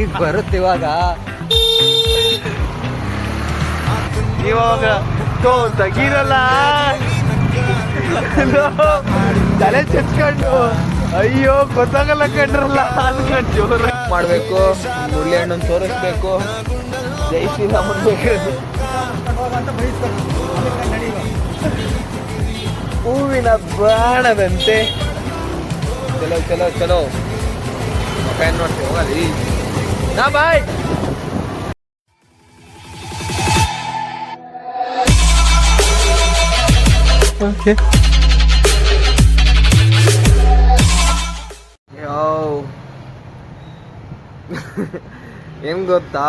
ಈಗ ಬರುತ್ತೆ ಇವಾಗ. ಇವಾಗ ತಗೀರಲ್ಲ ತಲೆ ಚಚ್ಕೊಂಡು. ಅಯ್ಯೋ ಗೊತ್ತಾಗಲ್ಲ ಕಂಡ್ರಲ್ಲ. ಅನ್ಕೊಂಡು ಜೋರ. ಮಾಡ್ಬೇಕು. ಹುಳಿ ಹಣ್ಣನ್ನು ತೋರಿಸ್ಬೇಕು. ಜೈ ಶ್ರೀರಾಮ್ ಅನ್ಬೇಕು ಹೂವಿನ ಬಾಣದಂತೆ. ಚಲೋ ಚಲೋ ಚಲೋ ಫ್ಯಾನ್ ನೋಡ್ತೀವಿ ಹೋಗಲಿ ನಾ ಬಾಯ್ ಓಕೆ ಏನ್ ಗೊತ್ತಾ?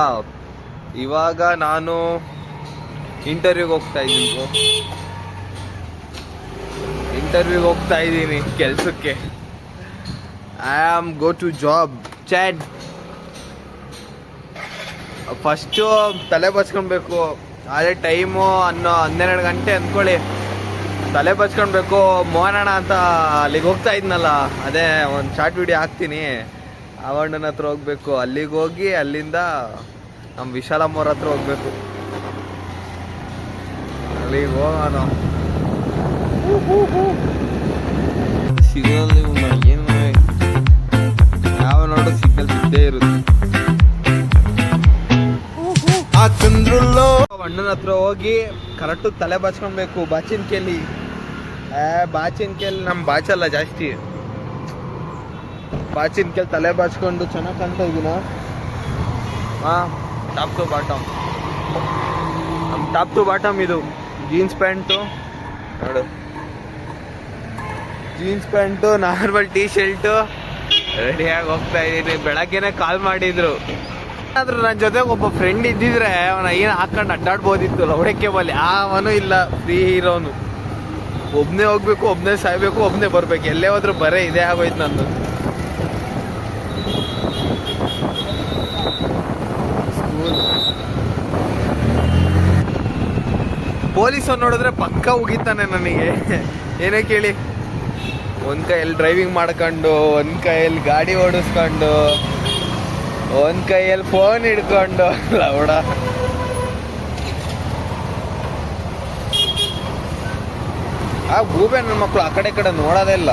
ಇವಾಗ ನಾನು ಇಂಟರ್ವ್ಯೂಗೆ ಹೋಗ್ತಾ ಇದ್ದೀನಿ ಇಂಟರ್ವ್ಯೂಗೆ ಹೋಗ್ತಾ ಇದ್ದೀನಿ ಕೆಲಸಕ್ಕೆ. I am go to job chat first ತಲೆ ಬಚ್ಕೊಳ್ಬೇಕು ಅದೇ ಟೈಮು ಅನ್ನೋ ಹನ್ನೆರಡು ಗಂಟೆ ಅಂದ್ಕೊಳ್ಳಿ. ತಲೆ ಬಚ್ಕೊಳ್ಬೇಕು ಮೋಹನ ಅಂತ ಅಲ್ಲಿಗೆ ಹೋಗ್ತಾ ಇದ್ನಲ್ಲ. ಅದೇ ಒಂದು ಶಾರ್ಟ್ ವಿಡಿಯೋ ಹಾಕ್ತೀನಿ. ಅವಣ್ಣನ ಹತ್ರ ಹೋಗ್ಬೇಕು. ಅಲ್ಲಿಗೆ ಹೋಗಿ ಅಲ್ಲಿಂದ ನಮ್ಮ ವಿಶಾಲಮ್ಮ ಅವ್ರ ಹತ್ರ ಹೋಗ್ಬೇಕು. ಅಲ್ಲಿಗೆ ಹೋಗೋಣ. ಸಿಗೋಲ್ಲ ಇರುತ್ತೆ. ಆ ಚಂದ್ರುల్లో ಅಣ್ಣನ ಹತ್ರ ಹೋಗಿ ಕರೆಕ್ಟ್ ತಲೆ ಬಾಚ್ಕೊಳ್ಬೇಕು ಬಾಚಿನ ಕೇಳಿ. ಬಾಚಿನ ಕೇಳಿ ನಮ್ಮ ಬಾಚಲ್ಲ ಜಾಸ್ತಿ. ಬಾಚಿನ ಕೇಳಿ ತಲೆ ಬಾಚ್ಕೊಂಡು ಚೆನ್ನಾಗಿ ಕಾಣ್ತಾ ಇದೀನ? ಹಾ ಟಾಪ್ ಟು ಬಾಟಮ್ ನಮ್ಮ ಟಾಪ್ ಟು ಬಾಟಮ್ ಇದು. ಜೀನ್ಸ್ ಪ್ಯಾಂಟು ನೋಡು. Jeans pant normal T shirt ರೆಡಿಯಾಗಿ ಹೋಗ್ತಾ ಇದ್ದೀನಿ. ಬೆಳಗ್ಗೆನೆ ಕಾಲ್ ಮಾಡಿದ್ರು. ಆದ್ರೂ ನನ್ನ ಜೊತೆ ಒಬ್ಬ ಫ್ರೆಂಡ್ ಇದ್ದಿದ್ರೆ ಅವನ ಏನು ಹಾಕೊಂಡು ಅಡ್ಡಾಡ್ಬೋದಿತ್ತು. ಲವಡಕ್ಕೆ ಬಲ್ಲಿ ಅವನು ಇಲ್ಲ. ಫ್ರೀ ಇರೋನು. ಒಬ್ನೇ ಹೋಗ್ಬೇಕು ಒಬ್ಬನೇ ಸಾಯ್ಬೇಕು ಒಬ್ಬನೇ ಬರ್ಬೇಕು. ಎಲ್ಲೇ ಹೋದ್ರೂ ಬರೇ ಇದೇ ಆಗೋಯ್ತು ನಂದು. ಪೊಲೀಸ್ ನೋಡಿದ್ರೆ ಪಕ್ಕ ಉಗಿತಾನೆ ನನಗೆ. ಏನೇ ಕೇಳಿ. ಒಂದ್ ಕೈಯಲ್ಲಿ ಡ್ರೈವಿಂಗ್ ಮಾಡ್ಕೊಂಡು, ಒಂದ್ ಕೈಯಲ್ಲಿ ಗಾಡಿ ಓಡಿಸ್ಕೊಂಡು, ಒಂದ್ ಕೈಯಲ್ಲಿ ಫೋನ್ ಹಿಡ್ಕೊಂಡು. ಲೌಡ. ಆ ಗೂಬೆ ನನ್ನ ಮಕ್ಕಳು ಆ ಕಡೆ ಕಡೆ ನೋಡೋದೇ ಇಲ್ಲ.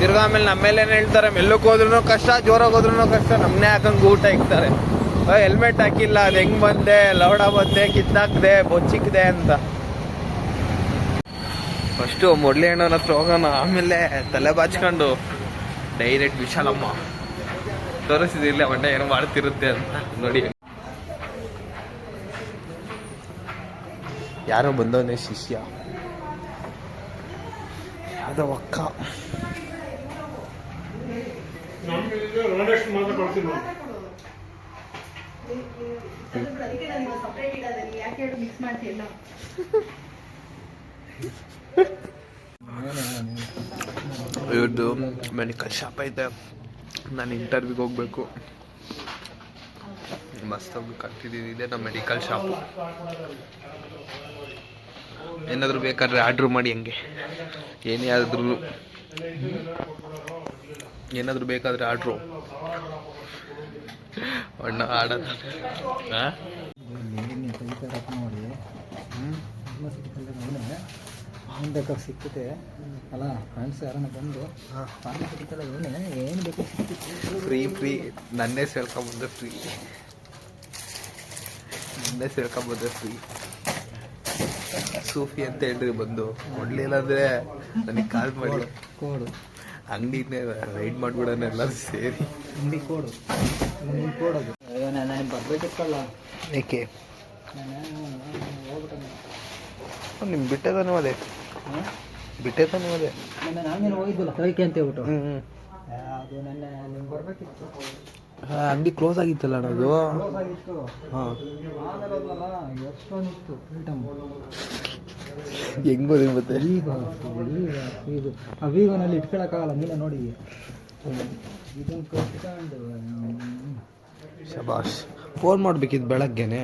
ತಿರ್ಗಾ ಆಮೇಲೆ ಏನು ಹೇಳ್ತಾರೆ? ಮೆಲ್ಲಕ್ಕೆ ಹೋದ್ರೂ ಕಷ್ಟ, ಜೋರಾಗಿ ಹೋದ್ರೂ ಕಷ್ಟ. ನಮ್ಮನ್ನೇ ಹಾಕಂಗ್ ಊಟ ಇಕ್ತಾರೆ. ಹೆಲ್ಮೆಟ್ ಹಾಕಿಲ್ಲ, ಅದು ಹೆಂಗ್ ಬಂದೆ? ಲೌಡ ಬಂದೆ ಕಿತ್ತಾಕ್ದೆ ಬೊಚ್ಚಿಕ್ದೆ ಅಂತ. ಫಸ್ಟು ಮುರಳಿ ಅಣ್ಣನ ಹತ್ರ ಹೋಗೋಣ ಆಮೇಲೆ ತಲೆ ಬಾಚ್ಕೊಂಡು ಡೈರೆಕ್ಟ್ ವಿಶಾಲಮ್ಮ. ತೋರಿಸಿದಿಲ್ಲ ಮಂಡ ಏನೋ ಮಾಡ್ತಿರುತ್ತೆ ಅಂತ ನೋಡಿ. ಯಾರೋ ಬಂದವನೇ ಶಿಷ್ಯ. ಯಾವ್ದೋ ಅಕ್ಕ. ಯಾಕೆ ಮಿಕ್ಸ್ ಮಾಡ್ತಿಲ್ಲ ಇವ್ರದ್ದು ಮೆಡಿಕಲ್ ಶಾಪ್ ಐತೆ. ನಾನು ಇಂಟರ್ವ್ಯೂಗೆ ಹೋಗ್ಬೇಕು. ಮಸ್ತಾಗಿ ಕಟ್ಟಿದ್ದೀನಿ ಇದೆ ನಮ್ಮ ಮೆಡಿಕಲ್ ಶಾಪು ಏನಾದರೂ ಬೇಕಾದ್ರೆ ಆರ್ಡ್ರ್ ಮಾಡಿ ಹಂಗೆ. ಏನೇ ಆದ್ರೂ. ಏನಾದರೂ ಬೇಕಾದರೆ ಆರ್ಡ್ರು ಅಣ್ಣ ಆಡೋದು ಹಾಂ? ಏನು ಬೇಕಾದ್ರೆ ಸಿಕ್ಕಿದೆ ಅಲ್ಲ ಫ್ರೆಂಡ್ಸ್ ಯಾರನ್ನ ಬಂದು ಪಾನಿ ಸಿಕ್ಕಿತ್ತಲ್ಲ ಏನೇ ಏನು ಬೇಕು ಸಿಕ್ಕಿತ್ತು ಫ್ರೀ ಫ್ರೀ ನನ್ನೇ ಸೇರ್ಕೊಂಬಂದೆ ಫ್ರೀ ನನ್ನೇ ಸೇರ್ಕೊಂಬಂದೆ ಫ್ರೀ ಸೂಫಿ ಅಂತ ಹೇಳ್ರಿ ಬಂದು. ಕೊಡ್ಲಿಲ್ಲ ಅಂದ್ರೆ ನನಗೆ ಕಾಲ್ ಮಾಡಿ. ಕೋಡು ಅಂಗಡಿನೇ ರೈಡ್ ಮಾಡ್ಬಿಡೋಣ ಎಲ್ಲ ಸೇರಿ. ಅಂಗಡಿ ಕೋಡು. ಕೋಡೋದು ಕೋಡದು. ಅಯ್ಯೋ ನಾನು ಬರ್ಬೇಕಿತ್ತಲ್ಲ. ಏಕೆ? ನಾನು ಹೋಗ್ಬಿಟ್ಟೆ. ನಿಮ್ ಬಿಟ್ಟೆ ತಾನೇ ಅದೇ? ಬಿಟ್ಟೆ ತಾನೇ ಅದೇ ನನ್ನ ನಾನೇನು ಹೋಗಿದ್ದಿಲ್ಲ. ಅಂತ ಹೇಳ್ಬಿಟ್ಟು. ಅದು ನನ್ನ ನಿಮ್ಗೆ ಬರ್ಬೇಕಿತ್ತು. ಅಂಗಡಿ ಕ್ಲೋಸ್ ಆಗಿತ್ತಲ್ಲ ಅದು? ಹಾಂ. ಎಷ್ಟೊಂದಿತ್ತು ಐಟಮ್ ಹೆಂಗ್ ಬಂದಿ ಮತ್ತೆ? ಈಗ ಈಗ ಇದು ಆ ವೀಗನಲ್ಲಿ ಇಟ್ಕೊಳಕ್ಕಾಗಲ್ಲ ನೀನೇ ನೋಡಿ. ಇದನ್ನು ಕಟ್ಕೊಂಡು ಶಬಾಷ್ ಫೋನ್ ಮಾಡ್ಬೇಕಿತ್ತು ಬೆಳಗ್ಗೆನೆ.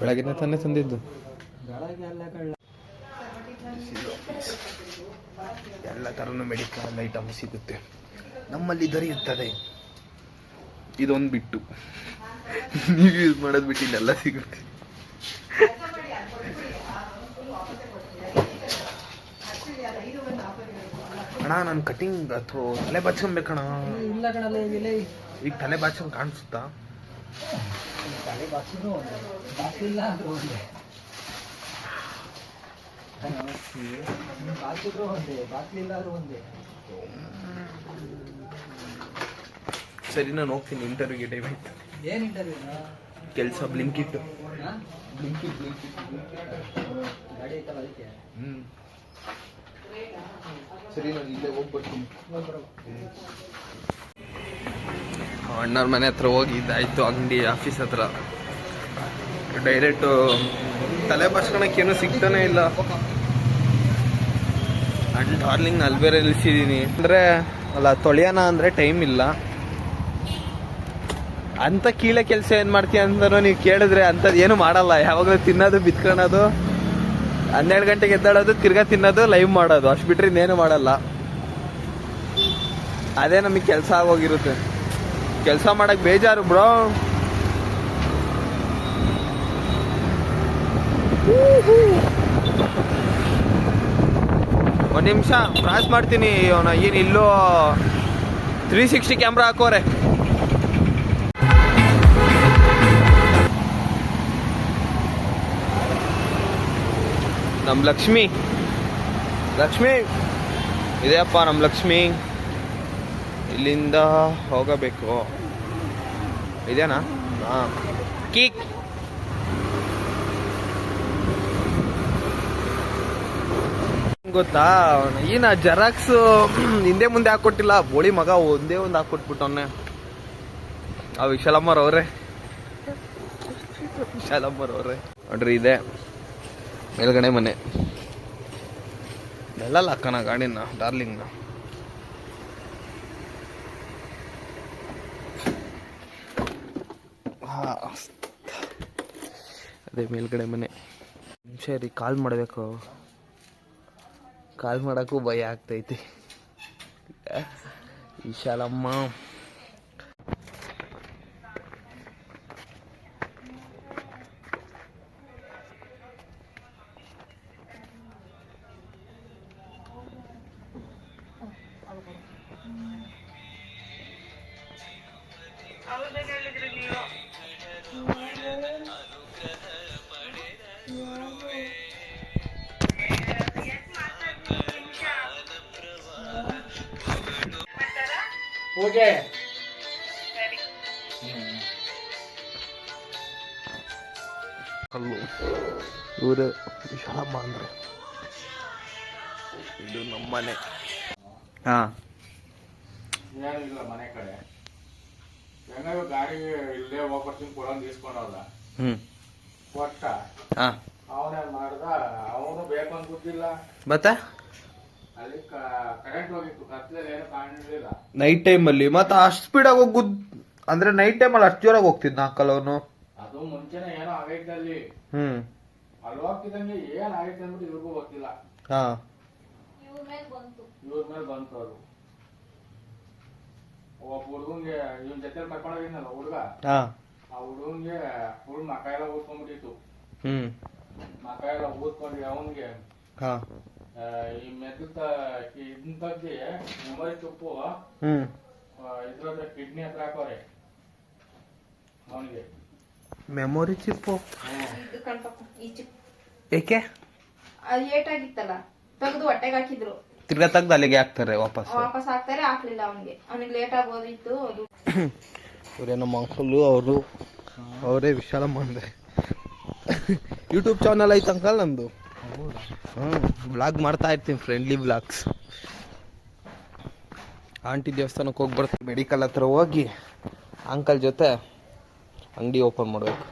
ಬೆಳಗ್ಗೆನೆ ತಾನೇ ತಂದಿದ್ದು. ಬೆಳಗ್ಗೆ ಅಲ್ಲ ಕಳ್ಳ ಎಲ್ಲ ಥರನೂ ಮೆಡಿಕಲ್ ಐಟಮ್ ಸಿಗುತ್ತೆ. ನಮ್ಮಲ್ಲಿ ದೊರೆಯುತ್ತದೆ. ಇದೊಂದು ಬಿಟ್ಟು. ನೀವು ಯೂಸ್ ಮಾಡೋದು ಬಿಟ್ಟು ಇಲ್ಲೆಲ್ಲ ಸಿಗುತ್ತೆ. ಅಣ್ಣ ನಾನು ಕಟಿಂಗ್ ಅಥವಾ ತಲೆ ಬಾಚ್ಕೊಬೇಕಣ ಈಗ ತಲೆ ಬಾಚ್ಕೊಂಡು ಕಾಣಿಸುತ್ತಾ? ತಲೆ ಬಾಚಿದ್ರು ಬಾಚಿಲ್ಲ ಒಂದೇ ಬಾಚಿದ್ರು ಒಂದೇ ಸರಿ ನಾನು ಹೋಗ್ತೀನಿ ಇಂಟರ್ವ್ಯೂಗೆ ಟೈಮ್ ಆಯ್ತು ಏನ್ ಇಂಟರ್ವ್ಯೂ ಕೆಲಸ ಬ್ಲಿಂಕಿಟ್ಟು ಗಾಡಿ ಐತಲ್ಲ ಅದಕ್ಕೆ? ಹ್ಞೂ ಸರಿ ನಾನು ಇಲ್ಲೇ ಹೋಗ್ಬರ್ತೀನಿ ಹೋಗ್ ಬರೋ. ಅಣ್ಣವ್ರ ಮನೆ ಹತ್ರ ಹೋಗಿ ಇದಾಯ್ತು ಅಂಗಡಿ ಆಫೀಸ್ ಹತ್ರ. ಡೈರೆಕ್ಟು ತಲೆ ಬಾಚ್ಕೊಳಕ್ಕೆ ಏನು ಸಿಗ್ತಾನೆ ಇಲ್ಲ. ಅಂಡ್ ಡಾರ್ಲಿಂಗ್ ಅಲ್ಲಿ ಬೇರೆ ನಿಲ್ಸಿದ್ದೀನಿ ಅಂದರೆ, ಅಲ್ಲ, ತೊಳೆಯೋಣ ಅಂದರೆ ಟೈಮ್ ಇಲ್ಲ. ಅಂಥ ಕೀಳೆ ಕೆಲಸ ಏನು ಮಾಡ್ತೀಯ ಅಂತಾನು ನೀವು ಕೇಳಿದ್ರೆ ಅಂಥದ್ದು ಏನು ಮಾಡಲ್ಲ. ಯಾವಾಗಲೂ ತಿನ್ನೋದು, ಬಿತ್ಕೊಳೋದು, ಹನ್ನೆರಡು ಗಂಟೆಗೆ ಎದ್ದಾಡೋದು, ತಿರ್ಗಾ ತಿನ್ನೋದು ಲೈವ್ ಮಾಡೋದು. ಅಷ್ಟು ಬಿಟ್ಟರೆ ಇನ್ನೇನು ಮಾಡಲ್ಲ. ಅದೇ ನಮಗೆ ಕೆಲಸ ಆಗೋಗಿರುತ್ತೆ. ಕೆಲಸ ಮಾಡೋಕ್ಕೆ ಬೇಜಾರು, ಬ್ರೋ. ಒಂದ್ ನಿಮಿಷ ಕ್ರಾಸ್ ಮಾಡ್ತೀನಿ ಅವನ ಏನು ಇಲ್ಲೋ ತ್ರೀ ಸಿಕ್ಸ್ಟಿ ಕ್ಯಾಮ್ರಾ ಹಾಕೋರೆ. ನಮ್ಮ ಲಕ್ಷ್ಮಿ. ಲಕ್ಷ್ಮಿ. ಇದೆಯಪ್ಪ ನಮ್ಮ ಲಕ್ಷ್ಮಿ. ಇಲ್ಲಿಂದ ಹೋಗಬೇಕು. ಇದೇನಾ? ಹಾ. ಕೀಕ್. ಗೊತ್ತಾ? ಈನ ಜೆರಾಕ್ಸ್ ಹಿಂದೆ ಮುಂದೆ ಹಾಕೊಟ್ಟಿಲ್ಲ. ಬೋಳಿ ಮಗ ಒಂದೇ ಒಂದು ಹಾಕೊಟ್ಬಿಟ್ಟವನ್ನ ಆ ವಿಶಾಲಮ್ಮರ್ ಅವ್ರೆ. ವಿಶಾಲಮ್ಮರ್ ಅವ್ರೆ. ನೋಡ್ರಿ ಇದೆ. ಮೇಲ್ಗಡೆ ಮನೆ. ಬೆಳ್ಳಲ್ಲ ಅಕ್ಕನ ಗಾಡಿನ, ಡಾರ್ಲಿಂಗ್ನ. ಅದೇ ಮೇಲ್ಗಡೆ ಮನೆ. ಸರಿ ಕಾಲ್ ಮಾಡಬೇಕು. ಕಾಲ್ ಮಾಡೋಕ್ಕೂ ಭಯ ಆಗ್ತೈತಿ. ವಿಶಾಲಮ್ಮ ಪೂಜೆ ಕಲ್ಲು. ಇವರು ವಿಶಾಲಮ್ಮ ಅಂದ್ರೆ. ಇದು ನಮ್ಮನೆ. ಹಾ. ಇಲ್ಲ ಮನೆ ಕಡೆ. ಹೆಂಗಾದ್ರು ಗಾಡಿ ಇಲ್ಲೇ ಹೋಗ್ಬರ್ತೀನಿ ಕೊಡಂಗ್ ಇಸ್ಕೊಂಡವ್ರ. ಹ್ಮ್. ಕೊಟ್ಟ. ಹಾ. ಅವನೇ ಮಾಡ್ದ? ಅವನು ಬೇಕು ಅಂತ ಗೊತ್ತಿಲ್ಲ ಮತ್ತೆ? ಅಲ್ಲಿ ಟೈಮ್ ಅಲ್ಲಿ ಕತ್ಲಲ್ಲಿ ಏನು ಕಾಣಲಿಲ್ಲ ನೈಟ್ ಟೈಮಲ್ಲಿ ಮತ್ತೆ ಅಷ್ಟು ಸ್ಪೀಡ್ ಆಗಿ ಹೋಗುದ್ ಅಂದ್ರೆ ನೈಟ್ ಟೈಮಲ್ಲಿ ಅಷ್ಟು ಜೋರಾಗಿ ಹೋಗ್ತಿದ್ ಅಂಕಲ್ ಅವನು ಅದು ಮುಂಚೆನೆ ಏನೋ ಆಗೈತೆ ಅಲ್ಲಿ ಹ್ಮ್. ಅಲ್ಲಿ ಹೋಗ್ತಿದ್ದಂಗೆ ಏನ್ ಆಗೈತೆ ಅಂದ್ಬಿಟ್ಟು ಇವ್ರಿಗೂ ಗೊತ್ತಿಲ್ಲ. ಹಾ. ಇವ್ರ ಮೇಲೆ ಬಂತು. ಅದು. ಒಬ್ಬ ಹುಡುಗಂಗೆ ಇವನ್ ಜೊತೆ ಕರ್ಕೊಂಡೋಗಿದ್ನಲ್ಲ ಹುಡುಗ? ಹಾ. ಆ ಹುಡುಗಂಗೆ ಫುಲ್ ಮಕ ಎಲ್ಲ ಊದ್ಕೊಂಡ್ಬಿಟ್ಟಿತ್ತು. ಹ್ಮ್. ಮಕ ಎಲ್ಲ ಊದ್ಕೊಂಡು ಅವನ್ಗೆ ಹಾ. ಈ ಬಗ್ಗೆ ಮೆಮೊರಿ ತುಪ್ಪು ಹ್ಮ್. ಇದ್ರ ಕಿಡ್ನಿ ಹತ್ರ ಹಾಕೋರೆ. ಅವನಿಗೆ. ಮೆಮೊರಿ ಚಿಪ್ಪು. ಇದು ಕಣ್ಪಪ್ಪ ಈ ಚಿಪ್ ಏಕೆ? ಅದು ಏಟಾಗಿತ್ತಲ್ಲ ತೆಗೆದು ಹೊಟ್ಟೆಗೆ ಹಾಕಿದ್ರು. ತಿರ್ಗಾ ತೆಗ್ದು ಅಲ್ಲಿಗೆ ಹಾಕ್ತಾರೆ ವಾಪಸ್ ವಾಪಸ್ ಹಾಕ್ತಾರೆ ಹಾಕ್ಲಿಲ್ಲ ಅವನಿಗೆ. ಅವನಿಗೆ ಲೇಟ್ ಆಗೋದಿತ್ತು ಅದು ಇವರೇ ನಮ್ಮ ಅಂಕಲು ಅವರು ಅವರೇ ವಿಶಾಲ ಮಂದೆ ಯೂಟ್ಯೂಬ್ ಚಾನಲ್ ಐತೆ ಅಂಕಲ್ ನಮ್ದು ಬ್ಲಾಗ್ ಮಾಡ್ತಾ ಇರ್ತೀನಿ ಫ್ರೆಂಡ್ಲಿ ಬ್ಲಾಗ್ಸ್ ಆಂಟಿ ದೇವಸ್ಥಾನಕ್ಕೆ ಹೋಗಿ ಬರ್ತೀನಿ ಮೆಡಿಕಲ್ ಹತ್ರ ಹೋಗಿ ಅಂಕಲ್ ಜೊತೆ ಅಂಗಡಿ ಓಪನ್ ಮಾಡಬೇಕು.